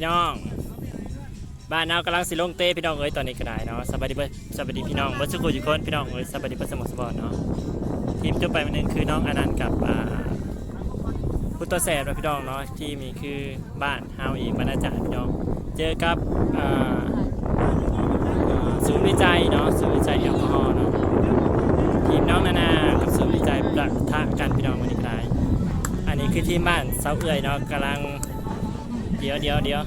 พี่น้อง บ้านเรากำลังสิลงเต้พี่น้องเอ้ยตอนนี้ก็ได้เนาะสวัสดีเบิดสวัสดีพี่น้องเบิร์ดสุขุทุกคนพี่น้องเอ้ยสวัสดีเบิร์ดสมองสปอร์ตเนาะทีมจบไปวันนึงคือน้องอนันต์กับอ่าพุทธแสบนะพี่น้องเนาะที่มีคือบ้านเฮาอีกบรรณาจารย์พี่น้องเจอกับอ่าศูนย์วิจัยเนาะศูนย์วิจัยแอลกอฮอล์เนาะทีมน้องนานากับศูนย์วิจัยประทะกันพี่น้องวันนี้ก็ได้อันนี้คือทีมบ้านเสาเอื่อยเนาะกำลัง เดี๋ยวเดี๋ยวเดี๋ยว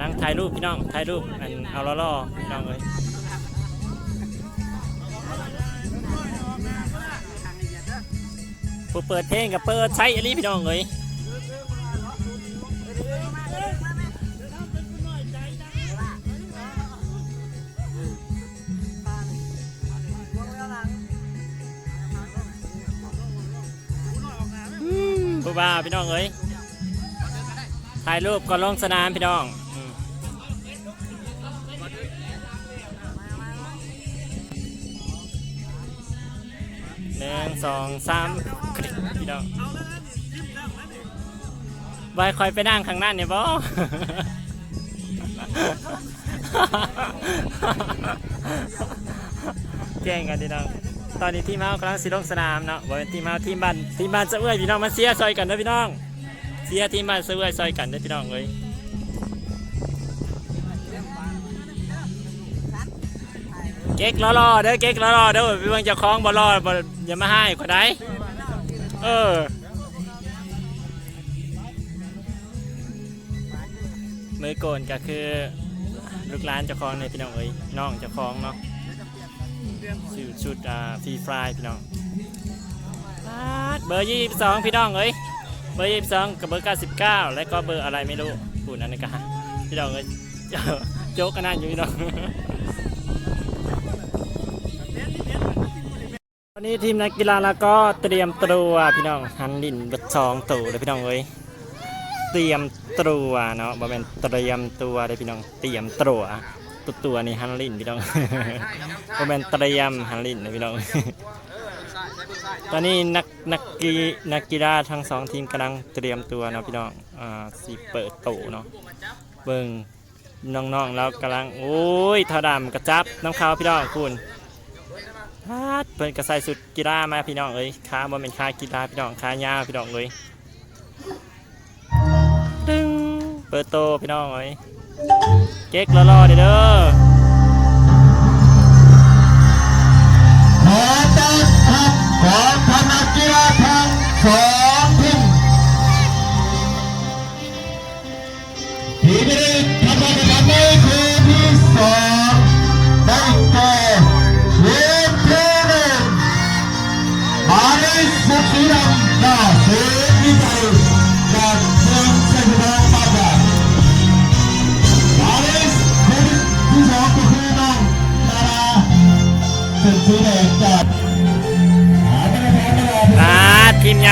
นั่งถ่ายรูปพี่น้องถ่ายรูปอันเอาล่อๆพี่น้องเลยผู้เปิดเพลงกับเปิดใช้อันนี้พี่น้องเลย พี่น้องเลยถ่ายรูปก่อนลงสนามพี่น้องหนึ่งสองสามคลิกพี่น้องบอยคอยไปนั่งข้างหน้าเนี่ยบอแกล้งกันพี่น้อง ตอนนี้ทีมเฮากำลังสิลงสนามเนาะบอยทีมเฮาทีมบ้านทีมบ้านเสะเอื้อยพี่น้องมาเสียซอยกันนะพี่น้อง เสียทีมบ้านเสะเอื้อยซอยกันนะพี่น้องเลยเก๊กล้อๆเด้อเก๊กล้อๆเด้อพี่เบิ่งเจะคล้าของบ่ล้อบ่อย่ามาให้ขอได้เออมือโกนก็คือลูกหลานเจ้าของเนี่ยพี่น้องเอ้ยน้องเจ้าของเนาะ ชื่อชุดอ่าฟรีฟรายพี่น้องปาดเบอร์ยี่สิบสองพี่น้องเอ้ยเบอร์ยี่สิบสองกับเบอร์เก้าสิบเก้าแล้วก็เบอร์อะไรไม่รู้พูดนั่นนี่ก็พี่น้องเอ้ยโจ๊กกันนั่นอยู่พี่น้องตอนนี้ทีมนักกีฬาแล้วก็เตรียมตัวพี่น้องหันดินบัดสองตัวเลยพี่น้องเอ้ยเตรียมตัวเนาะบ่แม่นเตรียมตัวเลยพี่น้องเตรียมตัว ตัวตัวนี่ฮันลินพี่น้องบ่แม่นเตรียมฮันลินนะพี่น้อง ตอนนี้นักนักกีนักกีฬาทั้งสองทีมกำลังเตรียมตัวนะพี่น้องอ่าสิเปิดโตเนาะเบิ่งน้องๆแล้วกำลังโอ้ยเท่าดำกระจับน้ำขาวพี่น้องคุณฮาดเพิ่นก็ใส่สุดกีฬามาพี่น้องเอ้ยขาบ่แม่นขากีฬาพี่น้องขายาวพี่น้องเอ้ยตึงเปิดโตพี่น้องเอ้ย เก๊กรอๆเด้อเด้อขอต้อนรับขอคณะกีฬาทั้งสองทีมทีมนี้ทำการแข่งขันในคืนที่สองได้แก่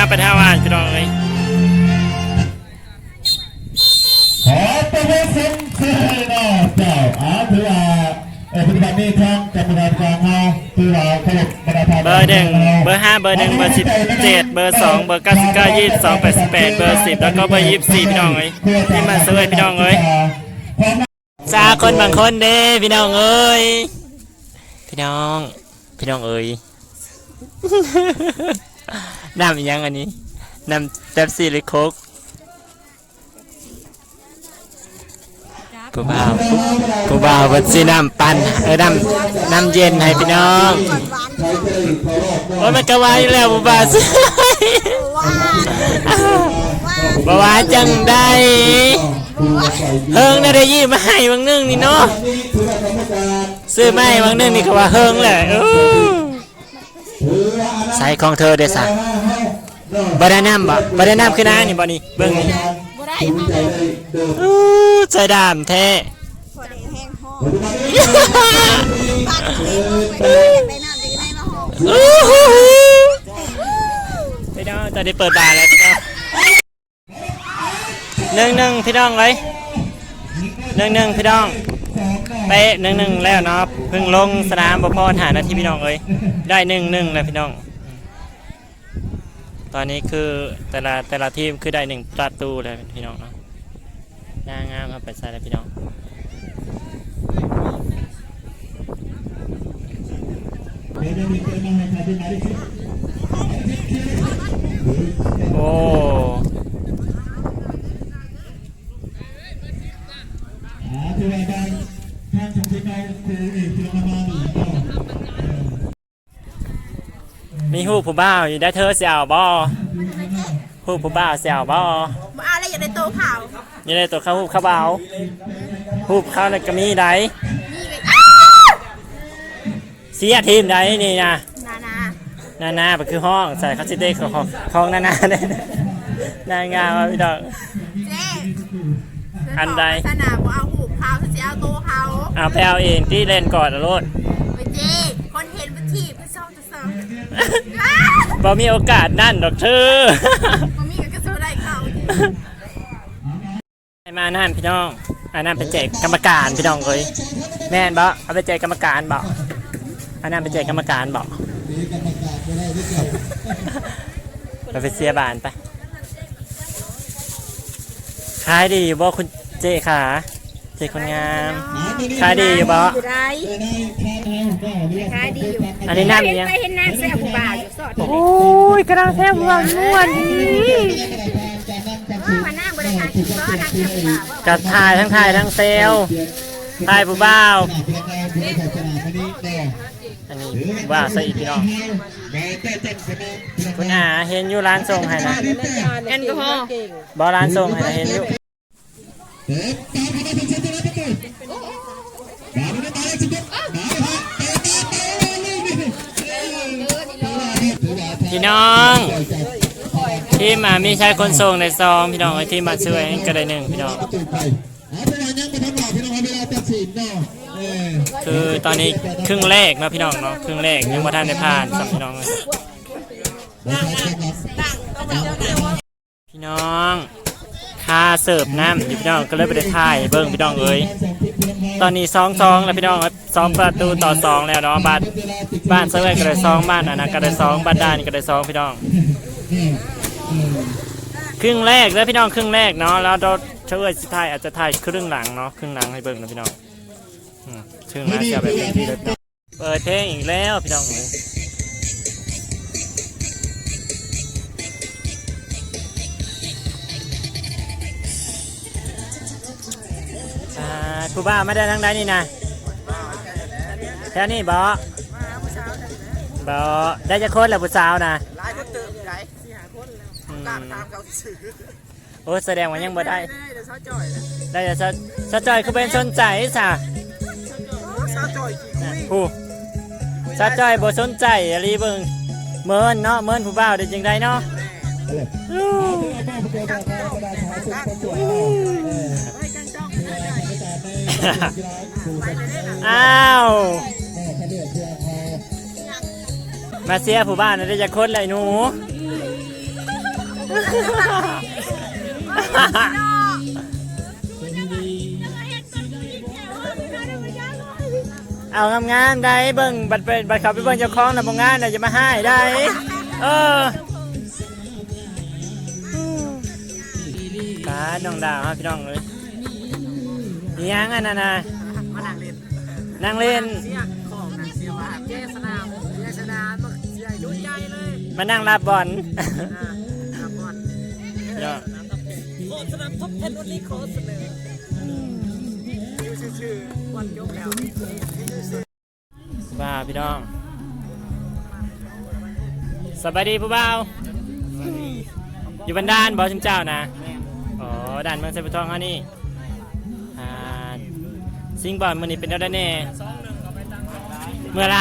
ทีมยาประทาวานพี่น้องเอ้ยขอประเวศสินเสียนาเจ้าอาถือว่าเออปฏิบัตินี้ทางกรรมการกลางเฮาถือว่าเคารพประธานเบอร์หนึ่งเบอร์ห้าเบอร์หนึ่งเบอร์สิบเจ็ดเบอร์สองเบอร์เก้าสิบเก้ายี่สิบสองแปดสิบแปดเบอร์สิบแล้วก็เบอร์ยี่สิบสี่พี่น้องเอ้ยทีมมาซื้อพี่น้องเอ้ยซาคนบางคนเด้พี่น้องเอ้ยพี่น้อง พี่น้องเอ้ย น้ำอีหยังอันนี้น้ำเป๊ปซี่หรือโค้กผู้บ่าวผู้บ่าวเพิ่นสิน้ำปั่นเออน้ำน้ำเย็นให้พี่น้องโอ้ยมันก็ว่าอยู่แล้วผู้บ่าวสิบ่ว่าจังได้เฮิงน่ะได้ยี่มาให้บางนึงนี่เนาะซื้อมาให้บางนึงนี่ก็ว่าเฮิงแหละเออใส่ของเธอเด้อซะ บ่ได้น้ำบ่บ่ได้น้ำคือน้านี่บ่นี่เบิ่งนี่บ่ได้มาเลยอู้ใจดำแท้พอได้แห้งห้องบ้านเองไปน้ำจะได้มาห้องอู้หูพี่น้องจะได้เปิดบาร์แล้วพี่น้องหนึ่งหนึ่งพี่น้องเลยหนึ่งหนึ่งพี่น้องเป๊ะหนึ่งหนึ่งแล้วเนาะเพิ่งลงสนามบ่พอหานาทีพี่น้องเอ้ยได้หนึ่งหนึ่งแล้วพี่น้อง ตอนนี้คือแต่ละแต่ละทีมคือได้หนึ่งประตูเลยพี่น้องเนาะน่างามครับไปใส่เลยพี่น้องโอ้ที่ว่าการท่านชมชิเราครูเอกธีรมาหนีก็ มีหูผู้บ่าวอยู่ได้เธอเสียวบ่หูผู้บ่าวเสียวบ่มาอะไรอย่าได้โตขาวอยังได้ตัวเข้าหูเข้าบ่าวหูเข้าในกระมีใดนี่เลยอ้าเสียทีมใดนี่นะนานานานาไปคือห้องใส่คาสิเต้ของของของนานาได้นางามว่ะพี่ดอก เจ๊อันใดสนามบ่เอาหูขาวจะเอาโตเขาเอาไปเอาเองที่เล่นก่อนนะโลด ไปเจ๊คนเห็นบัทีเพื่อซ่องจะเสริม บ่มีโอกาสนั่นดอกเธอมันมีกันกระโซได้เขาให้มานั่นพี่น้องอันนั้นเป็นแจกกรรมการพี่น้องเอ้ยแม่นบ่เอาไปแจกกรรมการบ่อันนั้นเป็นแจกกรรมการบ่ไปไปเสียบานไปขายดีอยู่บ่คุณเจ๊ขา เจคนงามขายดีอยู่บ่อยู่ไรในท่าทางก็เรียกขายดีอยู่อันนี้น้ำยังไปเห็นนางแซ่บผู้บ่าวอยู่สอดโอ้ยกระดังแทบวางม่วนมานั่งบริการที่ก็นางแซ่บผู้บ่าวกัดถ่ายทั้งถ่ายทั้งเซลลถ่ายผู้บ่าวเพียงเราเพียงศาสนาไม่ได้แต่อันนี้ผู้บ่าวซะอีกพี่น้องแม้แต่เจ็ดคนนั้นคุณอาเห็นอยู่ร้านส่งให้นะแอลกอฮอล์บอร้านส่งให้นะเห็นอยู่ พี่น้อง ทีมอะมีชายคนส่งในซองพี่น้องไอ้ทีมมาช่วยก็ได้หนึ่งพี่น้องประตูไปเอาไปวันยังไม่ทันบอกพี่น้องเวลาตัดสินเนาะเออคือตอนนี้ครึ่งแรกนะพี่น้องเนาะครึ่งแรกยังบ่ทันได้ผ่านสำพี่น้องพี่น้อง ค่าเสิร์ฟน้ำอยู่พี่น้องก็เลยไปได้ถ่ายเบิ้งพี่น้องเอ้ยตอนนี้สองสองแล้วพี่น้องสองประตูต่อสองแล้วเนาะบ้านบ้านเซเว่นก็ได้สองบ้านอันนั้นก็ได้สองบ้านด้านก็ได้สองพี่น้อง ครึ่งแรกแล้วพี่น้องครึ่งแรกเนาะแล้วเราเชื่อสิถ่ายอาจจะถ่ายครึ่งหลังเนาะครึ่งหลังให้เบิ่งนะพี่น้องครึ่งหลังจะแบบเป็นที่เปิดเพลงอีกแล้วพี่น้องเอ้ย อ่าครูบ้าไม่ได้ทางใดนี่นะแค่นี้บอบอได้จะคนแล้วผู้สาวนะหลายคนเติมหลายสี่หาคนแล้วอืมตามตามเขาสื่อโอ้แสดงว่ายังบ่ได้ ได้แต่ซาจ่อยนะได้จะจะจะจอยคือเป็นชนใจสะซาจ่อยขี้คุยผู้ซาจอยบ่สนใจอะไรเบิ่งเมินเนาะเมินผู้บ่าวได้จังไดเนาะอู้ไม่จังจ้อง อ้าว มาเสียผู้บ้านน่ะได้จะคนเลยหนู เอางามๆได้เบิ่งบัดไปบัดเขาไปเบิ่งเจ้าของน่ะบ่งานน่ะจะมาให้ได้ เออตาน้องดาวฮะพี่น้องเอ้ยอิห ยังอันนั้นนะมานั่งเล่นนั่งเล่นเสียของนะเสียบาทแย่สนามแย่สนามมันใหญ่รุ่นใหญ่เลย มานั่งรับบอลอ่าครับอนเนาะโคสนามท็อปเทนวันนี้ขอเสนอชื่อชื่อวันยกแล้วว้าพี่น้องสบายดีผู้บ่าวอยู่บันดานบอชิมเจ้านะอ๋อด่านเมืองไซบุทองเขานี่ ซิงบอลมันนี่เป็นอะไรแน่เมื่อไร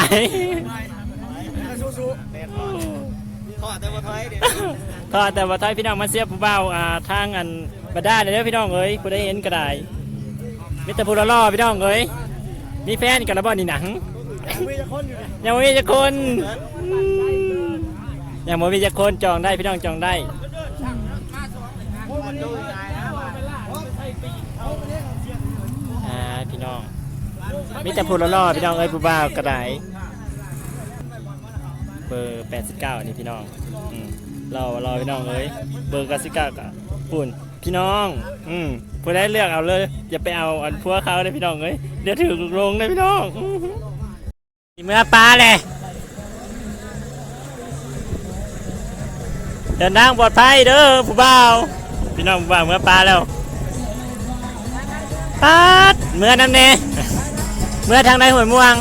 สู้ๆขอแต่ว่าถอยเดี๋ยวก็แต่ว่าท้ายพี่น้องมาเสียผู้บ่าอ่าทางอันบันดาเลยพี่น้องเอ้ยผู้ได้เห็นก็ได้มิตรพูลล่อพี่น้องเอ้ยมีแฟนกันแล้วบ่นี่หนังยังไม่มีจะคนยังไม่มีจะคนจองได้พี่น้องจองได้ มันดูใหญ่แล้วอ่าพี่น้องมีแต่ผู้ล่อๆพี่น้องเอ้ยผู้บ่าวกระไดเบอร์89อันนี้พี่น้องอืมรอรอพี่น้องเอ้ยเบอร์99กับปุ่นพี่น้อง อืมผู้ได้เลือกเอาเลยอย่าไปเอาอันพัวเขาเลยพี่น้องเอ้ยเดี๋ยวถือลงเลยพี่น้องเมื่อปลาเลยเดินทางปลอดภัยเด้อผู้บ่าวพี่น้องผู้บ่าวเมื่อปลาแล้วปาดเมื่อน้ำเน เมื่อทางใดหวยม่วง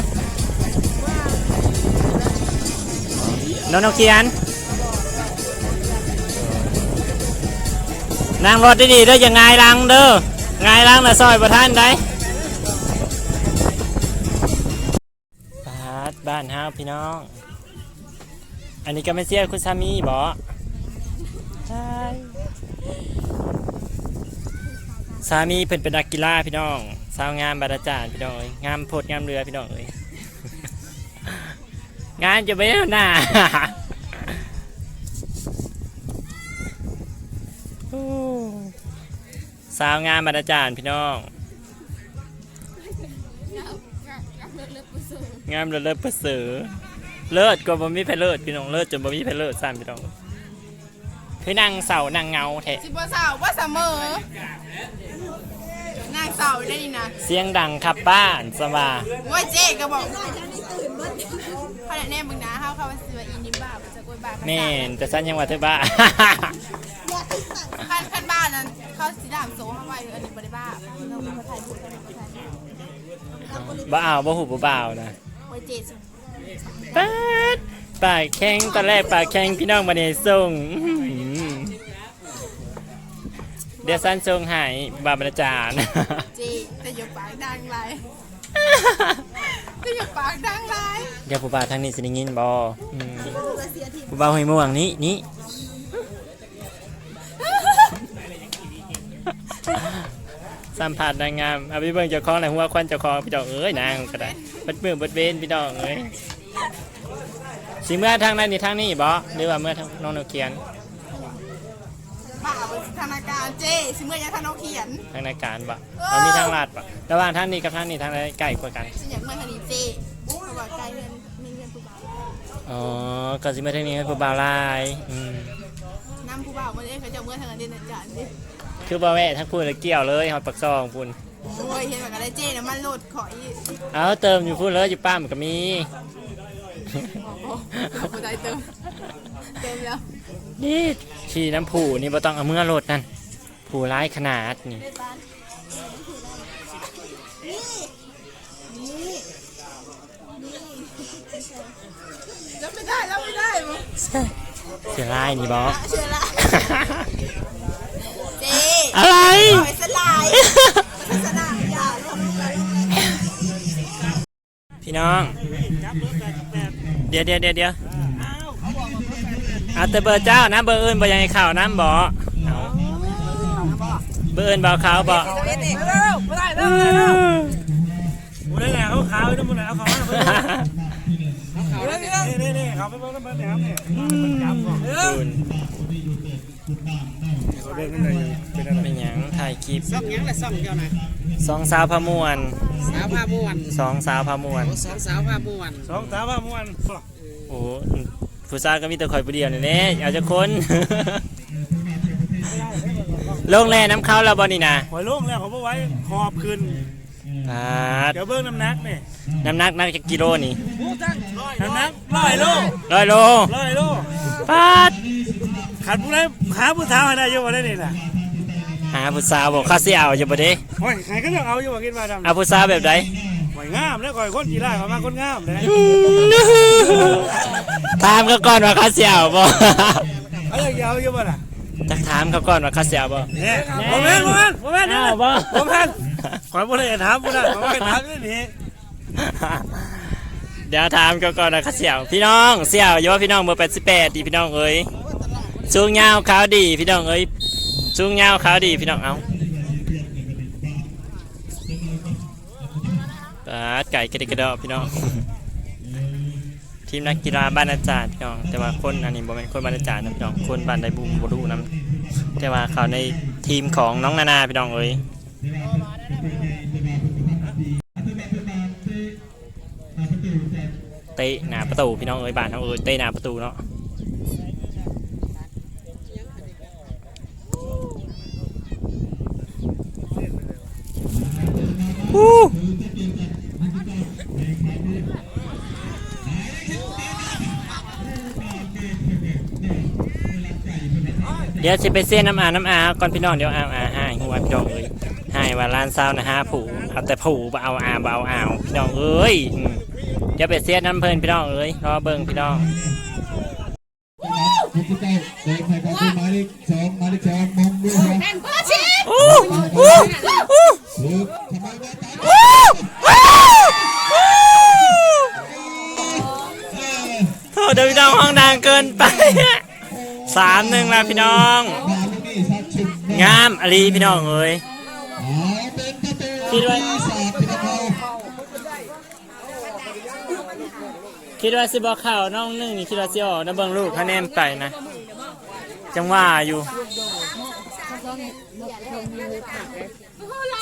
น้องนกเขียนนั่งรถดีๆเด้ออย่างไงายลังเด้อไงายลังนะซอยประท่านได้บาดบ้านเฮาพี่น้อง อันนี้ก็ไม่เสียคุณสามีบ่ใช่สามีเพิ่นเป็นนักกีฬาพี่น้อง สาวงามบาดาจารย์พี่น้องเอ้ยงามโพดงามเรือพี่น้องเอ้ยงานจะไปแล้วหน้าสาวงามบาดาจารย์พี่น้อง งามเลิศเลิศประเสริฐเลิศกว่าบ่มีไผเลิศพี่น้องเลิศจนบ่มีไผเลิศซ้ำพี่น้องคือนั่งเสานั่งเงาแท้สิบ่สาวบ่เสมอ นางสาวได้นี่นะเสียงดังครับบ้านสบายว่าเจ๊ก็บอกขนาดแน่มึงนะเฮาเข้ามาซื้ออินดิมบ้าบ่จะกวยบ้าแม่นแต่สั้นยังว่าเธอบ้าคันคันบ้านนั้นเขาสิดามโซเข้าไว้อันนี้บ่ได้บ้าเราบ่ถ่ายรูปกันบ่ถ่ายรูปบ้าเอาบ่หูบ่บ่าวนะไว้เจ๊สิปาดปากแข้งตอนแรกปากแข้งพี่น้องมาในส่งอื้อหือ เดี๋ยวสั้นส่งใหายบาบรรจารย์เจ๊แต่อย่าปากดังไรแต่อย่าปากดังไรเดี๋ยวผู้บ่าวทางนี้สิได้ยินบ่อืมผู้บ่าวหอยม่วงนี้นี่สัมผัสนางงามเอาไปเบิ่งเจ้าของหน่อยหัวควันเจ้าของพี่น้องเอ้ยนางก็ได้เบัดมือเบัดเวนพี่น้องเอ้ยสิเมื่อทางนั้นนี่ทางนี้บ่หรือว่าเมื่อทางน้องนกเขียนบ้า บ่ธนาการเจ๊สิเมื่อยังทานเอาเขียน ทางในการบ่เรามีทางลาดบ่ระหว่างทางนี้กับทางนี้ทางใดใกล้กว่ากันฉันอยากเมื่อทางนี้เจ๊เพราะว่าใกล้เงินมีเงินผู้บ่าวอ๋อก็สิมาทางนี้ให้ผู้บ่าวหลายอืมน้ำผู้บ่าวมันเอ้ยเขาจะเอาเมื่อทางนั้นเด่นอาจารย์ดิคือบ่แม่ทั้งพูดและเกี่ยวเลยฮอดปักซองพุ่นโอ้ยเห็นแบบกันได้เจ๊นะมันโหลดขออีกเอาเติมอยู่พูดเลยอยู่ป้ามก็มีโอ้โหผู้ใดเติมเติมแล้ว นี่ขี่น้ำผูนี่บ่ต้องเอามือรถนั่นผูร้ายขนาดนี่แล้วไม่ได้แล้วไม่ได้มั้งเสียร้ายนี่บอเชื่อละเจ๊อะไรปล่อยสลายมันสลายอย่าลงไปพี่น้อง เดี๋ยวเดี๋ยวเดี๋ยว เอาแต่เบอร์เจ้านะเบอร์อื่นบ่ยังให้ข่าวน้ำบ่เอาเบอร์อื่นบ่ข่าวบ่เด็กเร็วไม่ได้เร็วเร็วบุได้แหละเขาขาวนี่บุได้เอาเขามาเพิ่มนี่นี่นี่เขาไปเพิ่มเพิ่มเนี่ยครับเนี่ยจับก่อนคุณเขาเดินขึ้นเลยเป็นอะไรเป็นหยังถ่ายคลิปซ่องยังละซ่องเดียวนะสองสาวพะมวนสาวผ้าม่วนสองสาวพะมวนสองสาวผ้าม่วนสองสาวว่าม้วนโอ้โห ผู้ชายก็มีแต่คอยผู้เดียวนี่แหละเอาจะคน ลงแล่น้ำเขาแล้วบ่นี่นะหอยโล่งแล้วเขาบอกไว้หอบขึ้นปาดเดี๋ยวเบิ้งน้ำหนักนี่น้ำหนักนักจะกิโลนี่น้ำหนักร้อยโลร้อยโลร้อยโลปาดขัดผู้ใดหาผู้สาวให้ได้เยอะกว่าได้นี่นะหาผู้สาวบอกข้าเสียเอาจะบ่เด้โอ้ยใครก็ต้องเอาอยู่ว่ากินมาดำเอาผู้สาวแบบใดห อยงามแล้วก่อยคนกีฬาเขามาคนงามเลยถามเขาก่อนว่าข้าเสียเอาบ่เอาอย่างเดียวอยู่บ่ล่ะจะถามเขาก่อนว่าข้าเสียเอาบ่เนี่ยโมเมนต์โมเมนต์โมเมนต์อ้าวบ่โมเมนต์ขอยบ่ได้ถามบ่ได้ขอยบ่ได้ถามนี่นี่เดี๋ยวถามเขาก่อนว่าข้าเสียเอาพี่น้องเสียเอาอยู่ว่าพี่น้องเบอร์88ดีพี่น้องเอ้ยสูงยาวขาวดีพี่น้องเอ้ยสูงยาวขาวดีพี่น้องเอาาดไก่กระดิกกระดอพี่น้อง ทีมนักกีฬาบ้านอาจารย์พี่น้อง แต่ว่าคนอันนี้บ่เป็นคนบ้านอาจารย์นะพี่น้อง คนบ้านไดบูมบ่รู้นํแต่ว่าเขาในทีมของน้องนานาพี่น้องเอ้ยเตะหน้าประตูพี่น้องเอ้ยบ้านเขาเอ้ยเตะหน้าประตูเนาะวู้ เดี๋ยวสิไปเส้นน้ำอาน้ำอาก่อนพี่น้องเดี๋ยวอาอาหายหัวพี่น้องเอ้ยหายว่าร้านเศร้านะฮะผูเอาแต่ผูเอาอาเอาอาพี่น้องเอ้ยเดี๋ยวไปเส้นน้ำเพลินพี่น้องเอ้ยรอเบิ่งพี่น้องลูกที่เก้าเดินไปก่อนคือหมายเลขสองหมายเลขสองมงด้วยครับแม่นพ่อชิปอู้อู้อู้ลูกทำไมว่าตามโทษเดี๋ยวพี่น้องห้องดังเกินไป สามหนึ่งล้วพี่น้อง งามอลีพี่น้องเอ้ยคิดว่าคิดว่าสิบอกข่าวน้องหนึ่งนี่คิดว่าสิออกนะเบิ่งลูกคะแนนไปนะ จังว่าอยู่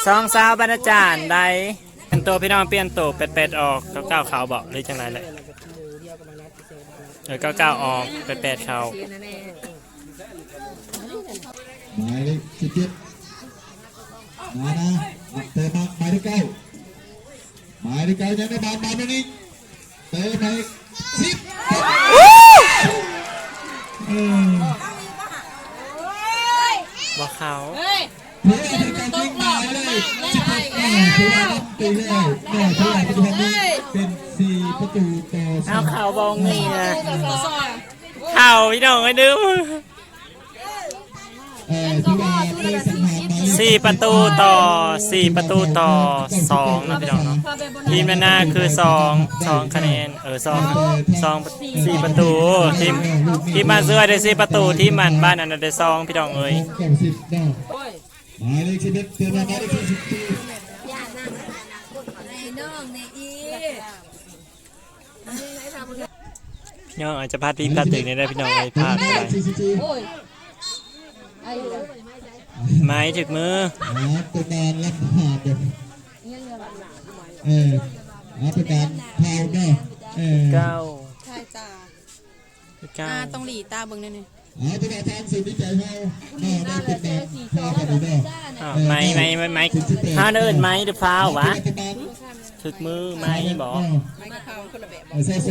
สองสาวบรรจารย์ใดเป็นตัวพี่น้องเปลี่ยนตัวเป็ดๆออกเก้าเก้าขาวบอกหรือจังไรเลย เออเก้าเก้าออกเป็ดๆเขาหมายเลขสิบเจ็ดมานะเติมมาหมายเลขเก้าหมายเลขเก้ายังไม่บานบานนี่เติมหมายเลขสิบเออบอกเขาเฮ้ยเพื่อเป็นการยิงหมายเลขสิบเอ็ดแม่ถือว่าตีแล้วแม่ถือว่ปัจจุบันนี้เป็นสี่ประตูต่อสเอาองข่าวบองนี่นะข่าวพี่น้องไม่ดื้อเออถือว่าได้สังหารหมายเลขสี่ประตูต่อสี่ประตูต่อสองนะพี่น้องเนาะทีมด้านหน้าคือสองสองคะแนนเออสองสองสี่ประตูทีมทีมบ้านเสื้อได้สี่ประตูทีมมันบ้านอันนั้นได้สองพี่น้องเอ้ยเก้าสิบเนาหมายเลขสิบเอ็ดเติมมาหมายเลขสิบสี่ พี่น้องอาจจะพลาดทีมพลาดตึกในได้พี่น้องเลยพลาดไปสี่สิบสี่ไม้ถึกมืออ๋อเป็นการรับผ่านเดี๋ยวเอออ๋อเป็นการพาวเนาะเออเก้าใช่จ้าเก้าตาต้องหลีตาเบิ่งหนี่อยอ๋อเป็นการทางสื่อวิจัยเฮาเนาะได้เป็นการพาวกันเนาะอ้าวไม้ไม้ไม้ไม้ห้าเดินไม้หรือเปล่าวะเป็นการถึกมือไม้บอกไม่ก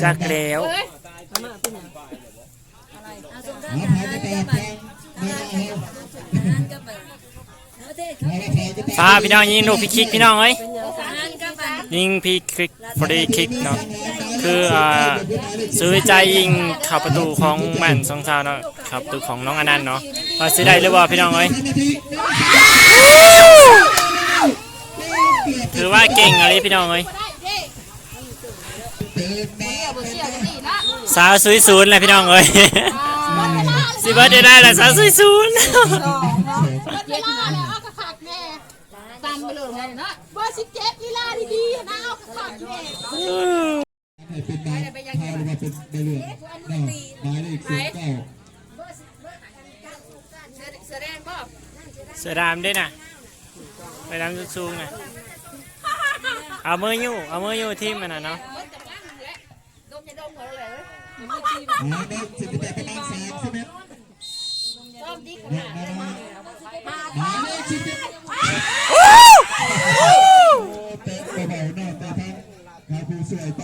ะเพ ราคนละแบบเออใส่เสื้อจักแล้วอ๋อพาวเป็นการทางเนาะเฮาเอาละพาวก็ฟ้าพี่น้องยิงลูกพี่คิกพี่น้องเอ้ยยิงพี่คิกฟรีคิกเนาะคืออ่าซื้อใจยิงเข้าประตูของแม่นสองชาวเนาะเข้าประตูของน้องอนันต์เนาะว่าสิได้หรือเปล่าพี่น้องเอ้ยถือว่าเก่งอะไรพี่น้องเอ้ย สาวซุยศูนย์เลยพี่น้องเอ้ยสิเบิร์ดได้ละสาวซุยศูนย์เวลาเนี่ยเอากระขักแม่ตามไปเลยไงเนาะเบอร์สิบเจ็ดลีลาดีๆนะเอากระขักแม่ให้เป็นนายพาวมาเป็นใบเหลืองเนาะหมายเลขสิบเก้าเสือแดงก็เสือดามด้วยนะไปดามสูงๆนะเอามืออยู่เอามืออยู่ที่มันนะเนาะ ดมจะดมเขาเลยหมายเลขสิบแปดประมาณสามสิบเมตรดมเนี่ยนาดมามาหมายเลขสิบเจ็ดเตะเบาๆเนาะแต่ทางหาผู้สวยไป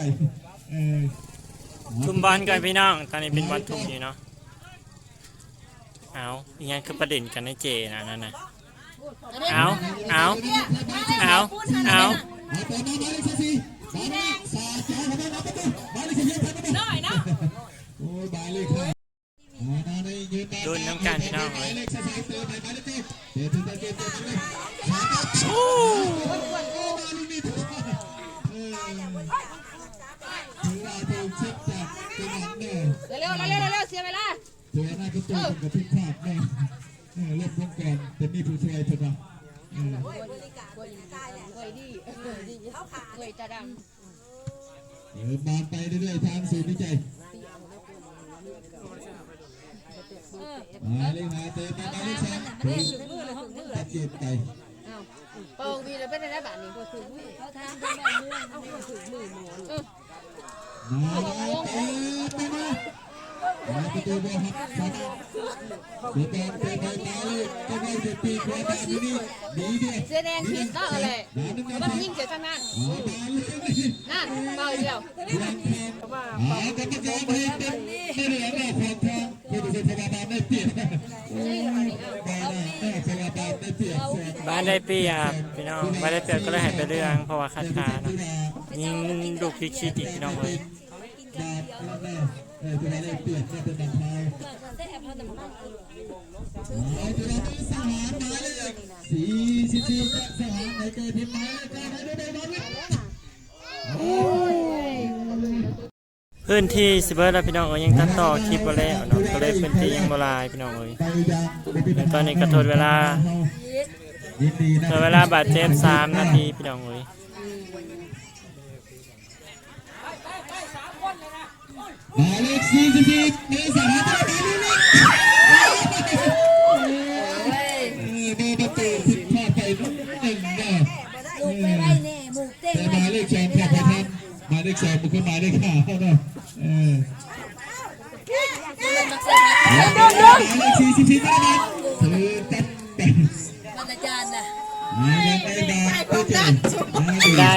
เออทุ่มบอลกันพี่น้อง ตอนนี้เป็นบอลทุ่มอยู่เนาะ เอาอีกอย่างคือประเด็นกันในเจนะนั่นนะเอาเอาเอาเอาเอาต่อมาหมายเลขสิบสี่หมายเลขสามเจ้าของเราประตูหมายเลขสิบเจ็ดประตู น้อยเนาะโอ้ยหมายเลขห้าอ่านานี่ยืน ดูน้ำกันพี่น้อง ห เล มาย ย เลขสิบสี่เติมหมายเลขเจ็ดเดี๋ยวถึงจะเกมเต็มเลยขาตัด โอ้ ถือว่าถูกชิดจากเป็นอันแน่ เร็วๆเร็วๆเร็วๆเสียเวลา ถือว่าน่าจะตัวเป็นกับพิฆาตแน่เออเล่นวงการแต่มีผู้ช่วยเพิ่นว่า เออเลยจะดังเออบานไปเรื่อยๆทางศูนย์วิจัยหมายเลขหาเติมมาหมายเลขสามถึงตัดเจ็บไปเปิงวีแล้วเป็นได้บาทนี้หมาแล้วเตะไปมามาประตูบอลครับสามเตะบอลเตะบอลมาเลยเตะบอลเตะปีกขวาตามนี่ดีเดียวเสื้อแดงผิดก็อะไรมันยิ่งเสียทางนั้นนั่นเบาเดียวหากรรมการให้เป็นไม่เหลือแม่ควา มทองผู้ตัดสินพยาบาลไม่เปลี่ยนบาลแม่พยาบาลไม่เปลี่ยนแสนบ้านได้เปียบพี่น้องบ้านได้เปียบก็เลยให้ไปเรื่องเพราะว่าคัดค้านเนาะยิงลูกพิกชีติพี่น้องเลย บาทแม่เออจะได้เปลี่ยนไม่เป็นบางคราวเอาตัวนี้สหารหมายเลขสี่สิบสี่สหารในเกมพิมพ์หมายเลขเก้าให้ได้บอลโอ้ยพื้นที่สิเบิร์ดแล้วพี่น้องเอ้ยยังตัดต่อคลิปบ่แล้วเนาะก็เลยพื้นที่ยังบ่หลายพี่น้องเอ้ยตอนนี้ก็ทดดเวลาเวลาบาดเจ็บ3นาทีพี่น้องเอ้ย หมายเลขสี่สิบสี่มีสหารได้บอลนี่เออดูประตูผิดพลาดไปนิดหนึ่งนะลูกไปไว้แน่หมูเต้แต่งหมายเลขสองพอพอทำหมายเลขสองมันก็หมายเลขห้าเนาะเออหมายเลขสี่สิบสี่ได้ไหมถือตัดไปมันอาจารย์น่ะหมายเลขได้บาทก็เจอได้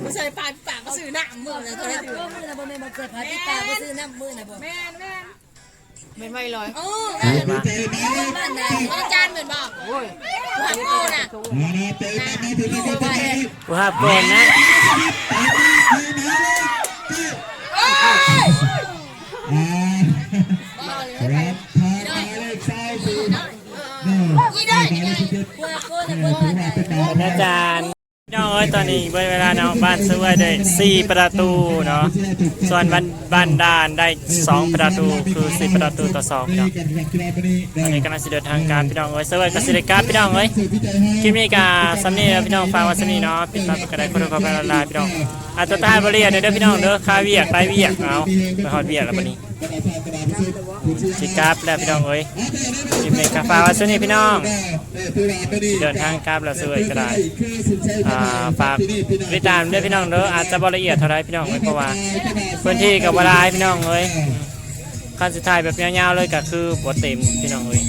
ผู้ชายปากปากก็สื่อหนักมือมือนะตัวนี้ตัวมือนะบ่แม่นบ่เกิดพาติตาบ่ซื้อน้ำมือนะบ่แม่นแม่นเป็นไม่ลอยโอ้ดูใจหมายเลขบ้านไหนอาจารย์เหมือนบอกโอ้ยหัวโตน่ะมานาเตะมามาถึงแล้วก็ไปผู้หับก่อนนะอ่าครับทางหมายเลขสายสี่นี่หมายเลขสิบเจ็ดพวกคนเอน่ะอเพิ่นถือว่าเป็นหมายอาจารย์พี่ น้องเอ้ยตอนนี้เวลาเนาะบ้านซื้อไว้ได้4ประตูเนาะส่วนบ้านบ้านดานได้สองประตูคือ4ประตูต่อสองพี่น้องกันกับกีฬาปนีตอนนี้กำลังสิเดินทางการพี่น้องเอ้ยสวัสดีกสิเดการพี่น้องเอ้ยคลิปนี้กาซัมนี่พี่น้องฟังว่าซัมนี่เนาะปิดตามกันได้คนละคนละลายพี่น้องอาจจะตายบริเวณเด้อพี่น้องเด้อคาเวียกไปเวียกเอาไปฮอดเวียกแล้วบัดนี้ สิกราบแล้วพี่น้องเอ้ยคลิปนี้กาฟ้าว่าสุนี่พี่น้องเดินทางกราบแล้วสวยก็ได้อ่าฝากติดตามด้วยพี่น้องเด้ออาจจะบ่ละเอียดเท่าไรพี่น้องเอ้ยเพราะว่าพื้นที่กับเวลาพี่น้องเอ้ยขั้นสุดท้ายแบบยาวๆเลยก็คือบทเต็มพี่น้องเอ้ย